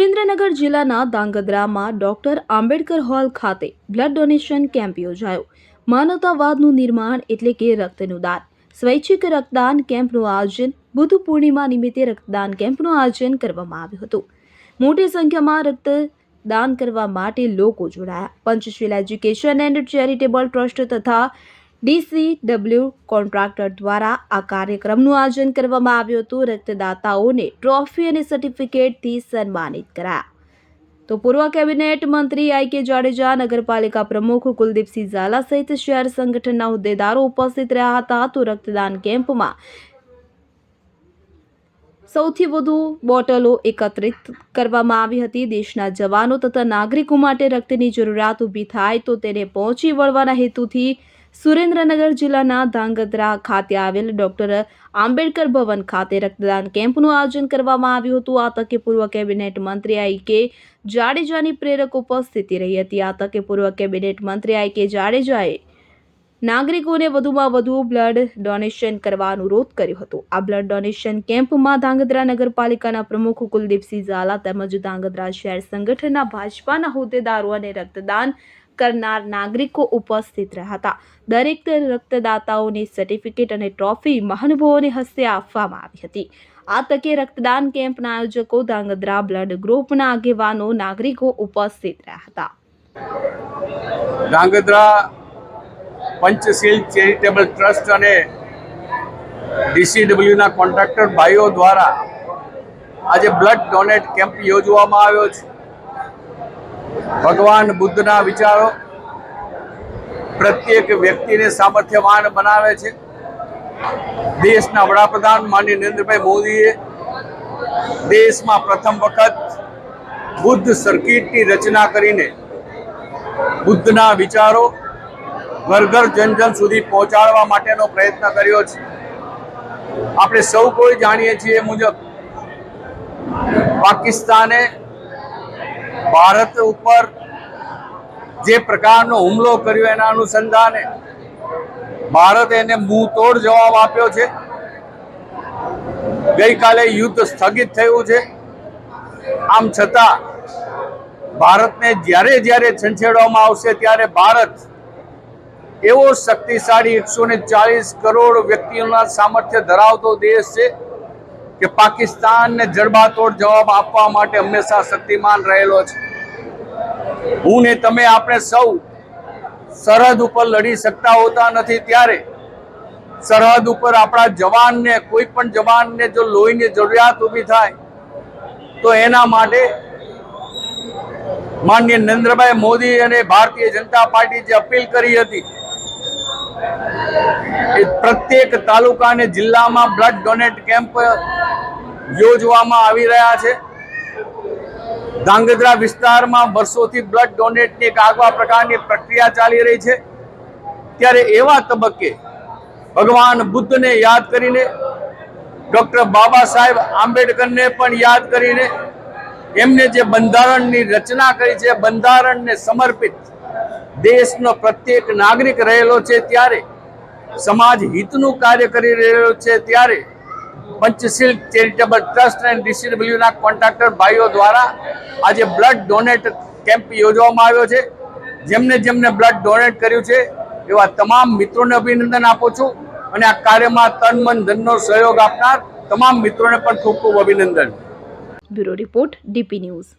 સુરેન્દ્રનગર જિલ્લાના દાંગધ્રામાં doctor Ambedkar hall ખાતે બ્લડ ડોનેશન કેમ્પ યોજાયો. માનવતાવાદનું નિર્માણ એટલે કે રક્તનું દાન. સ્વૈચ્છિક રક્તદાન કેમ્પનું આયોજન બુદ્ધ પૂર્ણિમા નિમિત્તે રક્તદાન કેમ્પનું આયોજન કરવામાં આવ્યું હતું. મોટી સંખ્યામાં રક્તદાન કરવા માટે લોકો જોડાયા. Panchsheel education and charitable trust તથા ડીસીડબ્લ્યુ કોન્ટ્રાક્ટર દ્વારા આ કાર્યક્રમનું આયોજન કરવામાં આવ્યું હતું. રક્તદાતાઓને ટ્રોફી અને સર્ટિફિકેટથી સન્માનિત કરાયા. તો પૂર્વ કેબિનેટ મંત્રી આઈ કે જાડેજા, નગરપાલિકા પ્રમુખ કુલદીપસિંહ ઝાલા સહિત શહેર સંગઠનના હોદ્દેદારો ઉપસ્થિત રહ્યા હતા. તો રક્તદાન કેમ્પમાં સૌથી વધુ બોટલો એકત્રિત કરવામાં આવી હતી. દેશના જવાનો તથા નાગરિકો માટે રક્તની જરૂરિયાત ઊભી થાય તો તેને પહોંચી વળવાના હેતુથી સુરેન્દ્રનગર જિલ્લાના ધાંગધ્રા ખાતે આવેલ ડોક્ટર આંબેડકર ભવન ખાતે રક્તદાન કેમ્પનું આયોજન કરવામાં આવ્યું હતું. આ તકે પૂર્વ કેબિનેટ મંત્રી આઈ કે જાડેજાની પ્રેરક ઉપસ્થિતિ રહી હતી. આ તકે પૂર્વ કેબિનેટ મંત્રી આઈ કે જાડેજાએ નાગરિકોને વધુમાં વધુ બ્લડ ડોનેશન કરવા અનુરોધ કર્યો હતો. આ બ્લડ ડોનેશન કેમ્પમાં ધાંગધ્રા નગરપાલિકાના પ્રમુખ કુલદીપસિંહ ઝાલા તેમજ ધાંગધ્રા શહેર સંગઠનના ભાજપાના હોદ્દેદારો અને રક્તદાન કરનાર નાગરિકો ઉપસ્થિત રહ્યા હતા દરેક રક્તદાતાઓને સર્ટિફિકેટ અને ટ્રોફી મહાનુભાવોને હસ્તે આપવામાં આવી હતી. આ તકે રક્તદાન કેમ્પના આયોજકો, ધાંગધ્રા બ્લડ ગ્રુપના આગેવાનો, નાગરિકો ઉપસ્થિત રહ્યા હતા ધાંગધ્રા પંચશીલ ચેરિટેબલ ટ્રસ્ટ અને ડીસીડબ્લ્યુના કોન્ટ્રાક્ટર ભાઈઓ દ્વારા આજે બ્લડ ડોનેટ કેમ્પ યોજવામાં આવ્યો છે. ભગવાન બુદ્ધના વિચારો પ્રત્યેક વ્યક્તિને સામર્થ્યવાન બનાવે છે. દેશના વડાપ્રધાન માનનીય નરેન્દ્રભાઈ મોદીએ દેશમાં પ્રથમ વખત બુદ્ધ સર્કિટની રચના કરીને બુદ્ધના વિચારો ઘર ઘર જન જન સુધી પહોંચાડવા માટેનો પ્રયત્ન કર્યો છે. આપણે સૌ કોઈ જાણીએ છીએ મુજબ પાકિસ્તાને ભારત ઉપર જે પ્રકારનો હુમલો કર્યો એના અનુસંધાને ભારત એને તોડ જવાબ આપ્યો છે. ગઈકાલે યુદ્ધ સ્થગિત થયું છે. આમ છતાં ભારતને જ્યારે જ્યારે છંછેડવામાં આવશે ત્યારે ભારત એવો શક્તિશાળી એકસો ને ચાલીસ કરોડ વ્યક્તિઓના સામર્થ્ય ધરાવતો દેશ છે. કે પાકિસ્તાનને જડબાતોડ જવાબ આપવા માટે હંમેશા શક્તિમાન રહેલો છે. હું ને તમે આપણે સૌ સરહદ ઉપર લડી શકતા હોતા નથી ત્યારે સરહદ ઉપર આપણા જવાનને, કોઈ પણ જવાનને જો લોહીની જરૂરિયાત ઊભી થાય, તો એના માટે માનનીય નરેન્દ્રભાઈ મોદી અને ભારતીય જનતા પાર્ટી જે અપીલ કરી હતી પ્રત્યેક તાલુકા અને જિલ્લામાં બ્લડ ડોનેટ કેમ્પ યોજવામાં આવી રહ્યા છે. ધાંગધ્રા વિસ્તારમાં વર્ષોથી બ્લડ ડોનેટની એક આગવા પ્રકારની પ્રક્રિયા ચાલી રહી છે. ત્યારે એવા તબક્કે ભગવાન બુદ્ધને યાદ કરીને, ડૉક્ટર બાબા સાહેબ આંબેડકરને પણ યાદ કરીને, એમને જે બંધારણની રચના કરી છે, બંધારણને સમર્પિત દેશનો પ્રત્યેક નાગરિક રહેલો છે ત્યારે સમાજ હિતનું કાર્ય કરી રહ્યો છે ત્યારે પંચશીલ ચેરિટેબલ ટ્રસ્ટ એન્ડ ડીસીડબ્લ્યુના કોન્ટ્રાક્ટર ભાઈઓ દ્વારા આજે બ્લડ ડોનેટ કેમ્પ યોજવામાં આવ્યો છે. જેમને જેમને બ્લડ ડોનેટ કર્યું છે એવા તમામ મિત્રોને અભિનંદન આપું છું અને આ કાર્યમાં તન મન ધનનો સહયોગ આપનાર તમામ મિત્રોને પણ ખૂબ ખૂબ અભિનંદન. Bureau report DP news.